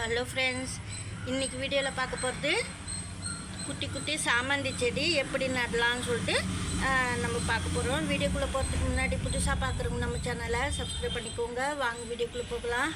Hello friends இன்றைக்கி வீடியோவில் பார்க்க போகிறது குட்டி குட்டி சாமந்தி செடி எப்படி நடலான்னு சொல்லிட்டு நம்ம பார்க்க போகிறோம் வீடியோக்குள்ளே போகிறதுக்கு முன்னாடி புதுசாக பார்க்குறவங்க நம்ம சேனலை சப்ஸ்கிரைப் பண்ணிக்கோங்க. வாங்க வீடியோக்குள்ளே போகலாம்.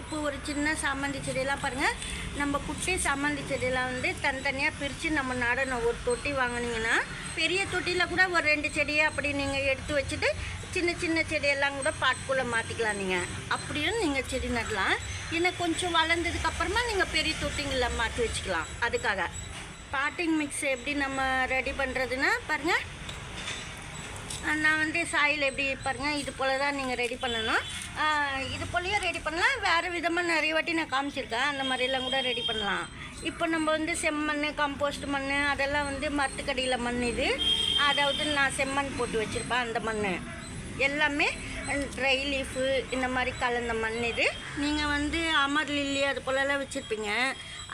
இப்போ ஒரு சின்ன சாமந்தி செடியெல்லாம் பாருங்கள் நம்ம குட்டி சாமந்தி செடியெல்லாம் வந்து தனித்தனியாக பிரித்து நம்ம நடணும். ஒரு தொட்டி வாங்குனீங்கன்னா பெரிய தொட்டியில் கூட ஒரு ரெண்டு செடியை அப்படி நீங்கள் எடுத்து வச்சுட்டு சின்ன சின்ன செடியெல்லாம் கூட பாட்டுக்குள்ளே மாற்றிக்கலாம் நீங்கள் அப்படியும் நீங்கள் செடி நடலாம். இன்னும் கொஞ்சம் வளர்ந்ததுக்கப்புறமா நீங்கள் பெரிய தொட்டிங்களில் மாற்றி வச்சுக்கலாம். அதுக்காக. பாட்டிங் மிக்ஸ் எப்படி நம்ம ரெடி பண்ணுறதுன்னா பாருங்கள் நான் வந்து சாயில் எப்படி பாருங்கள் இது போல் தான் நீங்கள் ரெடி பண்ணணும் இது போலையும் ரெடி பண்ணலாம். வேறு விதமாக நிறைய வாட்டி நான் காமிச்சிருக்கேன். அந்த மாதிரிலாம் கூட ரெடி பண்ணலாம். இப்போ நம்ம வந்து செம்மண் கம்போஸ்ட் மண் அதெல்லாம் வந்து மரத்துக்கடியில் மண் இது. அதாவது நான் செம்மண் போட்டு வச்சுருப்பேன் அந்த மண் எல்லாமே ட்ரை லீஃபு இந்த மாதிரி கலந்த மண் இது. நீங்கள் வந்து அமர் லில்லி அது போலலாம் வச்சுருப்பீங்க.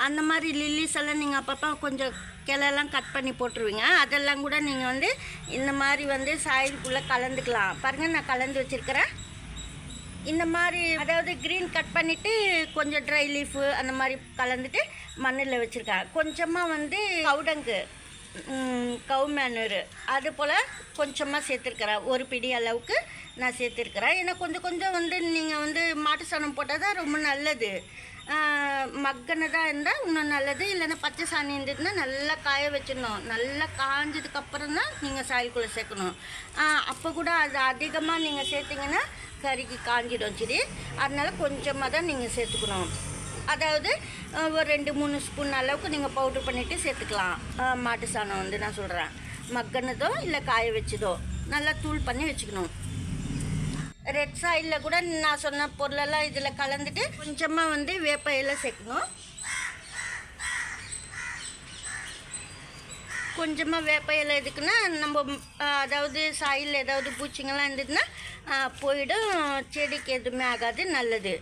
அந்த மாதிரி லில்லிஸ் எல்லாம் நீங்கள் அப்பப்போ கொஞ்சம் கிளையெல்லாம் கட் பண்ணி போட்டுருவீங்க. அதெல்லாம் கூட நீங்கள் வந்து இந்த மாதிரி வந்து சாயிலுக்குள்ளே கலந்துக்கலாம். பாருங்கள் நான் கலந்து வச்சுருக்கிறேன். இந்த மாதிரி அதாவது க்ரீன் கட் பண்ணிவிட்டு கொஞ்சம் ட்ரை லீஃபு அந்த மாதிரி கலந்துட்டு மண்ணில் வச்சுருக்கேன். கொஞ்சமாக வந்து கவுடங்கு கவு மேனூர் அது போல் கொஞ்சமாக சேர்த்துருக்குறேன். ஒரு பிடி அளவுக்கு நான் சேர்த்துருக்குறேன். ஏன்னா கொஞ்சம் கொஞ்சம் வந்து நீங்கள் வந்து மாட்டு சாணம் போட்டால் தான் ரொம்ப நல்லது. மக்கனதாக இருந்தால் இன்னும் நல்லது. இல்லைன்னா பச்சை சாணி இருந்ததுன்னா நல்லா காய வச்சிடணும். நல்லா காஞ்சதுக்கப்புறம் தான் நீங்கள் சாயல்குள்ளே சேர்க்கணும். அப்போ கூட அது அதிகமாக நீங்கள் சேர்த்திங்கன்னா கறிக்கு காஞ்சிடும் சரி அதனால கொஞ்சமாக தான் நீங்கள் சேர்த்துக்கணும். அதாவது ஒரு ரெண்டு மூணு ஸ்பூன் அளவுக்கு நீங்கள் பவுட்ரு பண்ணிவிட்டு சேர்த்துக்கலாம். மாட்டு சாணம் வந்து நான் சொல்கிறேன் மக்கனதோ இல்லை காய வச்சதோ நல்லா தூள் பண்ணி வச்சுக்கணும். ரெட் சாயிலில் கூட நான் சொன்ன பொருளெல்லாம் இதில் கலந்துட்டு கொஞ்சமாக வந்து வேப்ப இலை சேர்க்கணும். கொஞ்சமாக வேப்ப இலை எதுக்குன்னா நம்ம அதாவது சாயில் ஏதாவது பூச்சிங்கெல்லாம் இருந்ததுன்னா போயிடும். செடிக்கு எதுவுமே ஆகாது நல்லது.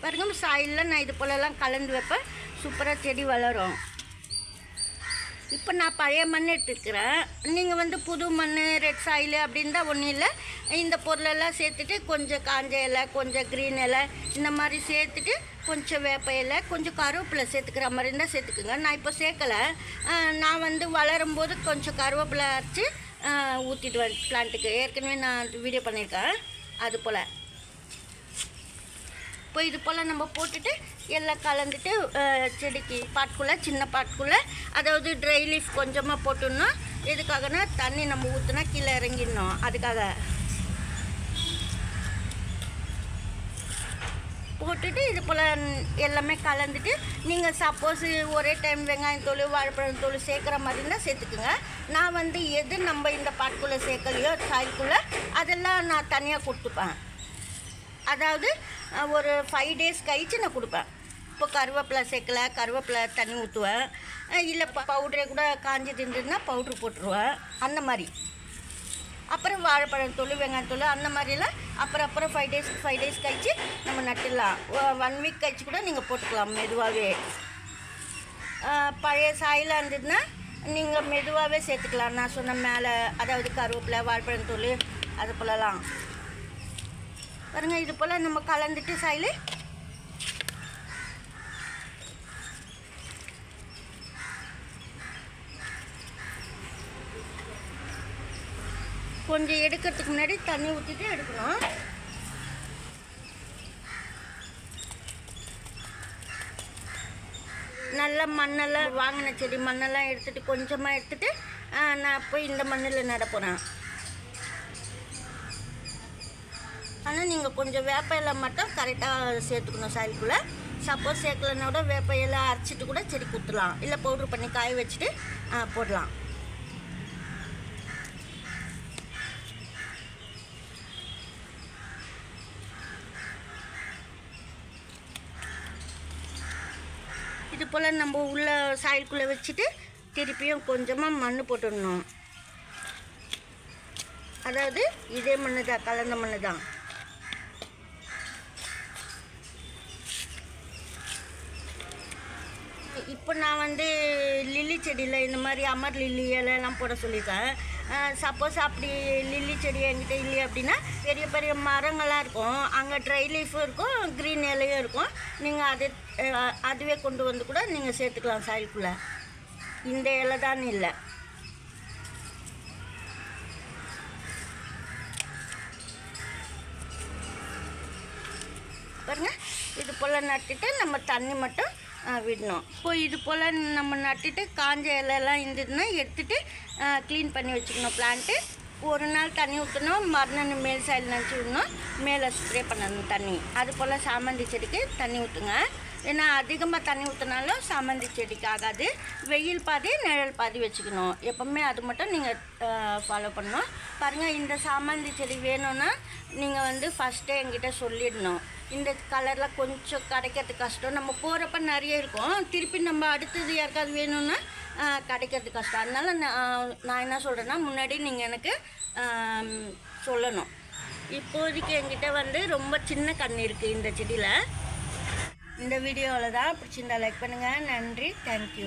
பாருங்க சாயிலில் நான் இது போலலாம் கலந்து வைப்பேன். சூப்பராக செடி வளரும். இப்போ நான் பழைய மண் எடுத்துக்கிறேன். நீங்கள் வந்து புது மண் ரெட் சாயில் அப்படின்னு தான் ஒன்றும் இல்லை. இந்த பொருளெல்லாம் சேர்த்துட்டு கொஞ்சம் காஞ்ச இலை கொஞ்சம் க்ரீன் இலை இந்த மாதிரி சேர்த்துட்டு கொஞ்சம் வேப்ப இலை கொஞ்சம் கருவேப்பிலை சேர்த்துக்கிற மாதிரி இருந்தால் சேர்த்துக்குங்க. நான் இப்போ சேர்க்கலை. நான் வந்து வளரும் போது கொஞ்சம் கருவேப்பிலை அரைச்சி ஊற்றிடுவேன் பிளான்ட்டுக்கு ஏற்கனவே நான் வீடியோ பண்ணியிருக்கேன். அது போல். இப்போ இது போல் நம்ம போட்டுட்டு எல்லாம் கலந்துட்டு செடிக்கு பாட்டுக்குள்ளே சின்ன பாட்டுக்குள்ளே அதாவது ட்ரை லீஃப் கொஞ்சமாக போட்டுடணும். எதுக்காகனா தண்ணி நம்ம ஊற்றுனா கீழே இறங்கிடணும். அதுக்காக போட்டுட்டு இது போல் எல்லாமே கலந்துட்டு நீங்கள் சப்போஸ் ஒரே டைம் வெங்காயம் தோல் வாழைப்பழம் தோல் சேர்க்குற மாதிரி இருந்தால் சேர்த்துக்குங்க. நான் வந்து எது நம்ம இந்த பாட்டுக்குள்ளே சேர்க்கலையோ சாய்க்குள்ளே அதெல்லாம் நான் தனியாக கொடுத்துப்பேன். அதாவது ஒரு ஃபைவ் டேஸ் கழிச்சு நான் கொடுப்பேன். இப்போ கருவேப்பிலை சேர்க்கல கருவேப்பிலை தண்ணி ஊற்றுவேன் இல்லை பவுடரே கூட காஞ்சி தின்றுதுன்னா பவுட்ரு போட்டுருவேன். அந்த மாதிரி. அப்புறம் வாழைப்பழம் தூள் வெங்காயம் அந்த மாதிரிலாம் அப்புறம் அப்புறம் ஃபைவ் டேஸ் ஃபைவ் டேஸ் கழிச்சு நம்ம நட்டுடலாம். ஒன் வீக் கழித்து கூட நீங்கள் போட்டுக்கலாம் மெதுவாகவே பழைய சாயிலாக இருந்ததுன்னா நீங்கள் மெதுவாகவே சேர்த்துக்கலாம். நான் சொன்ன மேலே அதாவது கருவேப்பிலை வாழைப்பழம் தூள் அது போலலாம். பாருங்க இது போல் நம்ம கலந்துட்டு சாயில் கொஞ்சம் எடுக்கிறதுக்கு முன்னாடி தண்ணி ஊற்றிட்டு எடுக்கணும். நல்லா மண்ணெல்லாம் வாங்கின செடி மண்ணெல்லாம் எடுத்துகிட்டு கொஞ்சமாக எடுத்துகிட்டு நான் போய் இந்த மண்ணில் நட போகிறேன் ஆனால் நீங்கள் கொஞ்சம் வேப்ப இலை மட்டும் கரெக்டாக சேர்த்துக்கணும் சாயலுக்குள்ளே சப்போஸ் சேர்க்கலன்னா கூட வேப்ப இலை அரைச்சிட்டு கூட செடி குத்துலாம். இல்லை பவுட்ரு பண்ணி காய வச்சுட்டு போடலாம். இது போல் நம்ம உள்ள சாயலுக்குள்ளே வச்சுட்டு திருப்பியும் கொஞ்சமாக மண் போட்டுடணும். அதாவது இதே மண்ணு தான் கலந்த மண்ணு தான் இப்போ நான் வந்து லில்லி செடியில் இந்த மாதிரி அமர் லில்லி இலையெல்லாம் போட சொல்லியிருக்கேன். சப்போஸ் அப்படி லில்லி செடி என்கிட்ட இல்லை அப்படின்னா பெரிய பெரிய மரங்களாக இருக்கும். அங்கே ட்ரை லீஃபும் இருக்கும் க்ரீன் இலையும் இருக்கும். நீங்கள் அதை அதுவே கொண்டு வந்து கூட நீங்கள் சேர்த்துக்கலாம் சாயிலுக்குள்ளே இந்த இலை தான் இல்லை. பாருங்க இது போல் நட்டுட்டு நம்ம தண்ணி மட்டும் விடணும். இப்போ இது போல் நம்ம நட்டுட்டு காஞ்ச இலையெல்லாம் இருந்ததுன்னா எடுத்துட்டு க்ளீன் பண்ணி வச்சுக்கணும் பிளான்ட்டு ஒரு நாள் தண்ணி ஊற்றணும் மறுநாள் மேல் சைடில் நினச்சி விடணும். மேலே ஸ்ப்ரே பண்ணணும் தண்ணி. அது போல் சாமந்தி செடிக்கு தண்ணி ஊற்றுங்க ஏன்னா அதிகமாக தண்ணி ஊற்றினாலும் சாமந்தி செடிக்கு ஆகாது. வெயில் பாதி நிழல் பாதி வச்சுக்கணும். எப்போவுமே அது மட்டும் நீங்கள் ஃபாலோ பண்ணணும். பாருங்கள் இந்த சாமந்தி செடி வேணும்னா நீங்கள் வந்து ஃபஸ்ட்டே என்கிட்ட சொல்லிடணும். இந்த கலரில் கொஞ்சம் கிடைக்கிறது கஷ்டம். நம்ம போகிறப்ப நிறைய இருக்கும். திருப்பி நம்ம அடுத்தது யாருக்காவது வேணும்னா கிடைக்கிறது கஷ்டம். அதனால் நான் நான் என்ன சொல்கிறேன்னா முன்னாடி நீங்கள் எனக்கு சொல்லணும். இப்போதைக்கு என்கிட்ட வந்து ரொம்ப சின்ன கண் இருக்குது இந்த செடியில். இந்த வீடியோவில் தான் பிடிச்சிருந்தா லைக் பண்ணுங்கள் நன்றி. தேங்க்யூ